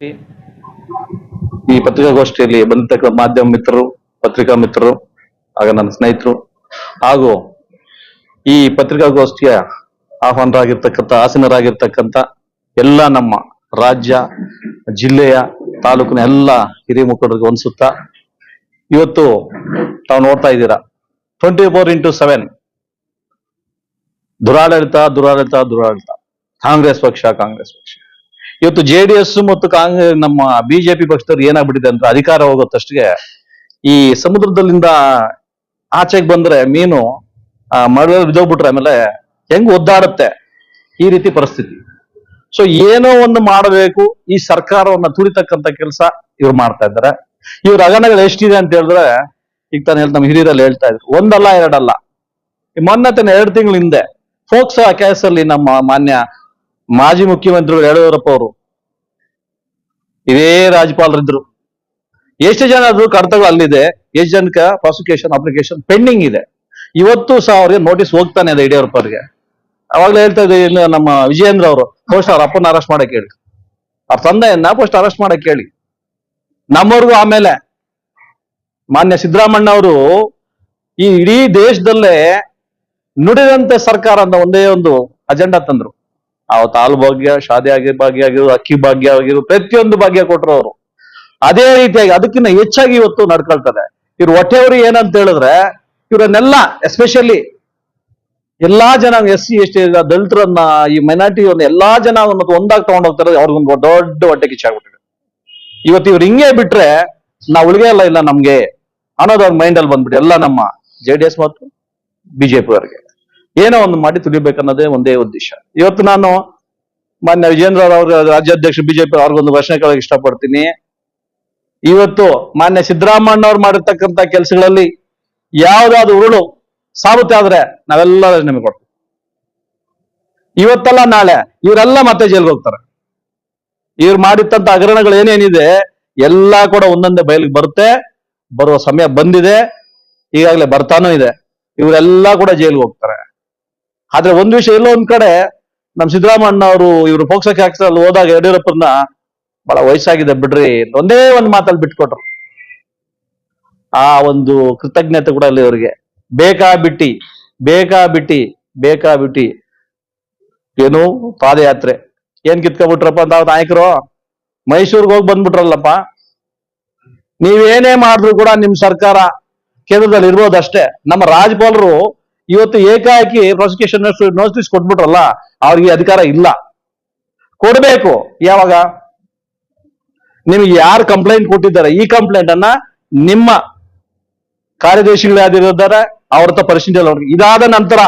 ಈ ಪತ್ರಿಕಾಗೋಷ್ಠಿಯಲ್ಲಿ ಬಂದಿರ್ತಕ್ಕ ಮಾಧ್ಯಮ ಮಿತ್ರರು, ಪತ್ರಿಕಾ ಮಿತ್ರರು, ಆಗ ನನ್ನ ಸ್ನೇಹಿತರು, ಹಾಗೂ ಈ ಪತ್ರಿಕಾಗೋಷ್ಠಿಯ ಆಹ್ವಾನರಾಗಿರ್ತಕ್ಕಂಥ, ಆಸೀನರಾಗಿರ್ತಕ್ಕಂಥ ಎಲ್ಲ ನಮ್ಮ ರಾಜ್ಯ, ಜಿಲ್ಲೆಯ, ತಾಲೂಕಿನ ಎಲ್ಲ ಹಿರಿಯ ಮುಖಂಡರಿಗೆ ಅನ್ಸುತ್ತಾ ಇವತ್ತು ತಾವು ನೋಡ್ತಾ ಇದ್ದೀರಾ. ಟ್ವೆಂಟಿ ಫೋರ್ ಇಂಟು ಸೆವೆನ್ ದುರಾಡಳಿತ ದುರಾಡಳಿತ ದುರಾಡಳಿತ. ಕಾಂಗ್ರೆಸ್ ಪಕ್ಷ ಕಾಂಗ್ರೆಸ್ ಪಕ್ಷ. ಇವತ್ತು ಜೆ ಡಿ ಎಸ್ ಮತ್ತು ಕಾಂಗ್ರೆಸ್ ನಮ್ಮ ಬಿಜೆಪಿ ಪಕ್ಷದವ್ರು ಏನಾಗ್ಬಿಟ್ಟಿದೆ ಅಂದ್ರೆ ಅಧಿಕಾರ ಹೋಗೋತ್ತಷ್ಟಿಗೆ ಈ ಸಮುದ್ರದಲ್ಲಿಂದ ಆಚೆಗೆ ಬಂದ್ರೆ ಮೀನು ಆ, ಮಳೆ ಬಿದ್ದೋಗ್ಬಿಟ್ರೆ ಆಮೇಲೆ ಹೆಂಗ್ ಒದ್ದಾಡುತ್ತೆ ಈ ರೀತಿ ಪರಿಸ್ಥಿತಿ. ಸೊ ಏನೋ ಒಂದು ಮಾಡಬೇಕು ಈ ಸರ್ಕಾರವನ್ನ ತುರಿತಕ್ಕಂತ ಕೆಲಸ ಇವ್ರು ಮಾಡ್ತಾ ಇದ್ದಾರೆ. ಇವ್ರ ಅಗಣಗಳು ಎಷ್ಟಿದೆ ಅಂತ ಹೇಳಿದ್ರೆ ಈಗ ತಾನು ಹೇಳಿ ನಮ್ಮ ಹಿರಿಯರಲ್ಲಿ ಹೇಳ್ತಾ ಇದ್ರು ಒಂದಲ್ಲ ಎರಡಲ್ಲ. ಮೊನ್ನೆ ತಾನೆ ಎರಡು ತಿಂಗಳ ಹಿಂದೆ ಫೋಕ್ಸೋ ಕೇಸಲ್ಲಿ ನಮ್ಮ ಮಾನ್ಯ ಮಾಜಿ ಮುಖ್ಯಮಂತ್ರಿಗಳು ಯಡಿಯೂರಪ್ಪ ಅವರು. ಇದೇ ರಾಜ್ಯಪಾಲರಿದ್ರು. ಎಷ್ಟು ಜನ ಅದು ಕಡತಗಳು ಅಲ್ಲಿದೆ. ಎಷ್ಟು ಜನಕ್ಕೆ ಪ್ರಾಸಿಕ್ಯೂಷನ್ ಅಪ್ಲಿಕೇಶನ್ ಪೆಂಡಿಂಗ್ ಇದೆ. ಇವತ್ತು ಸಹ ಅವ್ರಿಗೆ ನೋಟಿಸ್ ಹೋಗ್ತಾನೆ ಇದೆ ಯಡಿಯೂರಪ್ಪ ಅವ್ರಿಗೆ. ಅವಾಗ್ಲೇ ಹೇಳ್ತಾ ಇದ್ದೆ ನಮ್ಮ ವಿಜಯೇಂದ್ರ ಅವರು ಪೋಸ್ಟ್ ಅವ್ರ ಅಪ್ಪನ ಅರೆಸ್ಟ್ ಮಾಡಕ್ ಹೇಳಿ. ಅವ್ರ ತಂದೆಯನ್ನ ಪೋಸ್ಟ್ ಅರೆಸ್ಟ್ ಮಾಡಕ್ ಹೇಳಿ. ನಮ್ಮವ್ರಿಗೂ ಆಮೇಲೆ. ಮಾನ್ಯ ಸಿದ್ದರಾಮಣ್ಣ ಅವರು ಈ ಇಡೀ ದೇಶದಲ್ಲೇ ನುಡಿದಂತೆ ಸರ್ಕಾರ ಅಂತ ಒಂದೇ ಒಂದು ಅಜೆಂಡಾ ತಂದ್ರು. ಅವತ್ತು ತಾಲು ಭಾಗ್ಯ ಶಾದಿ ಆಗಿ ಭಾಗ್ಯ ಆಗಿರೋ ಅಕ್ಕಿ ಭಾಗ್ಯ ಆಗಿರೋ ಪ್ರತಿಯೊಂದು ಭಾಗ್ಯ ಕೊಟ್ರು ಅವರು. ಅದೇ ರೀತಿಯಾಗಿ ಅದಕ್ಕಿಂತ ಹೆಚ್ಚಾಗಿ ಇವತ್ತು ನಡ್ಕೊಳ್ತಾರೆ ಇವ್ರು ಹೊಟ್ಟೆಯವರು ಏನಂತ ಹೇಳಿದ್ರೆ, ಇವರನ್ನೆಲ್ಲ ಎಸ್ಪೆಷಲಿ ಎಲ್ಲಾ ಜನ ಎಸ್ ಸಿ, ಎಸ್ ಟಿ ದಲಿತರನ್ನ, ಈ ಮೈನಾರಿಟಿ ಎಲ್ಲಾ ಜನ ಒಂದಾಗಿ ತಗೊಂಡ್ ಹೋಗ್ತಾರೆ ಅವ್ರಿಗೊಂದು ದೊಡ್ಡ ಹೊಟ್ಟೆ ಕಿಚ್ಚಾಗ್ಬಿಟ್ಟಿದೆ ಇವತ್ತು ಇವ್ರು ಹಿಂಗೆ ಬಿಟ್ರೆ ನಾವು ಉಳಿಗೆ ಇಲ್ಲ ಇಲ್ಲ ನಮ್ಗೆ ಅನ್ನೋದು ಅವ್ರ ಮೈಂಡ್ ಅಲ್ಲಿ ಬಂದ್ಬಿಟ್ಟು ಎಲ್ಲ ನಮ್ಮ ಜೆ ಡಿ ಎಸ್ ಮತ್ತು ಬಿಜೆಪಿ ಅವರಿಗೆ. ಏನೋ ಒಂದು ಮಾಡಿ ತುಳಿಬೇಕನ್ನೋದೇ ಒಂದೇ ಉದ್ದೇಶ. ಇವತ್ತು ನಾನು ಮಾನ್ಯ ವಿಜೇಂದ್ರ ಅವ್ರ ರಾಜ್ಯಾಧ್ಯಕ್ಷ, ಬಿಜೆಪಿ ಅವ್ರಿಗೊಂದು ಭಾಷಣ ಕೇಳಕ್ ಇಷ್ಟಪಡ್ತೀನಿ. ಇವತ್ತು ಮಾನ್ಯ ಸಿದ್ದರಾಮಣ್ಣ ಅವ್ರು ಮಾಡಿರ್ತಕ್ಕಂಥ ಕೆಲಸಗಳಲ್ಲಿ ಯಾವ್ದಾದ್ರು ಉರುಳು ಸಾಬುತ್ತೆ ಆದ್ರೆ ನಾವೆಲ್ಲ ನಿಮಗೆ ಕೊಡ್ತೀವಿ. ಇವತ್ತಲ್ಲ ನಾಳೆ ಇವರೆಲ್ಲ ಮತ್ತೆ ಜೈಲ್ಗೆ ಹೋಗ್ತಾರೆ. ಇವ್ರು ಮಾಡಿರ್ತಂತ ಹಗರಣಗಳು ಏನೇನಿದೆ ಎಲ್ಲಾ ಕೂಡ ಒಂದೊಂದೇ ಬಯಲಿಗೆ ಬರುತ್ತೆ. ಬರುವ ಸಮಯ ಬಂದಿದೆ. ಈಗಾಗಲೇ ಬರ್ತಾನೂ ಇದೆ. ಇವರೆಲ್ಲ ಕೂಡ ಜೈಲ್ಗೆ ಹೋಗ್ತಾರೆ. ಆದ್ರೆ ಒಂದ್ ವಿಷಯ ಎಲ್ಲೋ ಒಂದ್ ಕಡೆ ನಮ್ ಸಿದ್ದರಾಮಣ್ಣ ಅವರು ಇವರು ಪೋಕ್ಸಕ್ಕೆ ಅಲ್ಲಿ ಹೋದಾಗ ಯಡಿಯೂರಪ್ಪನ ಬಹಳ ವಯಸ್ಸಾಗಿದೆ ಬಿಡ್ರಿ ಒಂದೇ ಒಂದ್ ಮಾತಲ್ಲಿ ಬಿಟ್ಕೊಟ್ರು. ಆ ಒಂದು ಕೃತಜ್ಞತೆ ಕೂಡ ಅಲ್ಲಿ ಅವರಿಗೆ. ಬೇಕಾ ಬಿಟ್ಟಿ ಬೇಕಾ ಬಿಟ್ಟಿ ಬೇಕಾ ಬಿಟ್ಟಿ ಏನು ಪಾದಯಾತ್ರೆ. ಏನ್ ಕಿತ್ಕೊಬಿಟ್ರಪ್ಪ ಅಂತ ಅವ್ರ ನಾಯಕರು? ಮೈಸೂರಿಗೆ ಹೋಗಿ ಬಂದ್ಬಿಟ್ರಲ್ಲಪ್ಪ. ನೀವೇನೇ ಮಾಡಿದ್ರು ಕೂಡ ನಿಮ್ ಸರ್ಕಾರ ಕೇಂದ್ರದಲ್ಲಿ ಇರ್ಬೋದಷ್ಟೇ ನಮ್ಮ ರಾಜ್ಯಪಾಲರು ಇವತ್ತು ಏಕಾಏಕಿ ಪ್ರಾಸಿಕ್ಯೂಷನ್ ನೋಟಿಸ್ ಕೊಟ್ಬಿಟ್ರಲ್ಲ, ಅವ್ರಿಗೆ ಅಧಿಕಾರ ಇಲ್ಲ. ಕೊಡ್ಬೇಕು. ಯಾವಾಗ? ನಿಮ್ಗೆ ಯಾರು ಕಂಪ್ಲೇಂಟ್ ಕೊಟ್ಟಿದ್ದಾರೆ? ಈ ಕಂಪ್ಲೇಂಟ್ ಅನ್ನ ನಿಮ್ಮ ಕಾರ್ಯದರ್ಶಿಗಳು ಯಾವ್ದಿದ್ದಾರೆ ಅವ್ರ ಪರಿಶೀಲನೆ ಇದಾದ ನಂತರ